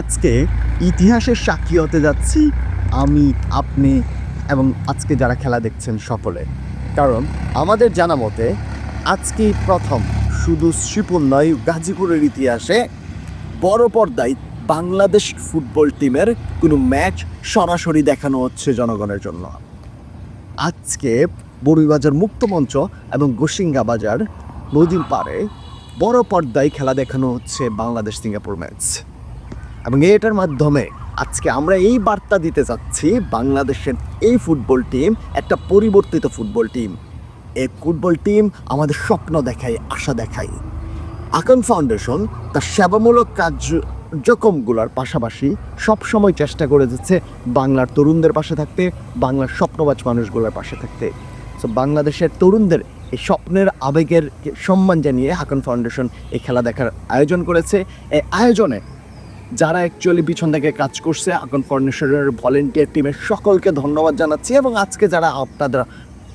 আজকে ইতিহাসের সাক্ষী হতে যাচ্ছি আমি, আপনি এবং আজকে যারা খেলা দেখছেন সকলে। কারণ আমাদের জানা মতে আজকেই প্রথম শুধু শ্রীপুর নয়, গাজীপুরের ইতিহাসে বড় পর্দায় বাংলাদেশ ফুটবল টিমের কোনো ম্যাচ সরাসরি দেখানো হচ্ছে জনগণের জন্য। আজকে বড়ুইবাজার মুক্তমঞ্চ এবং গোসিঙ্গা বাজার নদীর পাড়ে বড় পর্দায় খেলা দেখানো হচ্ছে বাংলাদেশ সিঙ্গাপুর ম্যাচ। এবং এটার মাধ্যমে আজকে আমরা এই বার্তা দিতে চাচ্ছি বাংলাদেশের এই ফুটবল টিম একটা পরিবর্তিত ফুটবল টিম এই ফুটবল টিম আমাদের স্বপ্ন দেখায়, আশা দেখায়। আকন ফাউন্ডেশন তার সেবামূলক কার্যক্রমগুলোর পাশাপাশি সবসময় চেষ্টা করে যাচ্ছে বাংলার তরুণদের পাশে থাকতে, বাংলার স্বপ্নবাজ মানুষগুলোর পাশে থাকতে। সো বাংলাদেশের তরুণদের এই স্বপ্নের আবেগের সম্মান জানিয়ে হাকন ফাউন্ডেশন এই খেলা দেখার আয়োজন করেছে। এই আয়োজনে যারা অ্যাকচুয়ালি পিছন থেকে কাজ করছে আকন ফাউন্ডেশনের ভলেন্টিয়ার টিমের সকলকে ধন্যবাদ জানাচ্ছি এবং আজকে যারা আপনারা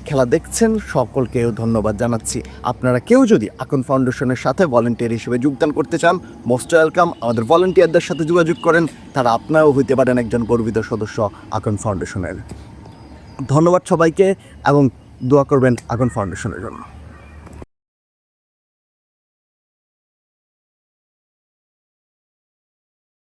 খেলা দেখছেন, সকলকেও ধন্যবাদ জানাচ্ছি। আপনারা কেউ যদি আকন ফাউন্ডেশনের সাথে ভলেন্টিয়ার হিসেবে যোগদান করতে চান মোস্ট ওয়েলকাম আমাদের ভলেন্টিয়ারদের সাথে যোগাযোগ করেন, তারা আপনারাও হইতে পারেন একজন গর্বিত সদস্য আকন ফাউন্ডেশনের ধন্যবাদ সবাইকে এবং দোয়া করবেন আকন ফাউন্ডেশনের জন্য।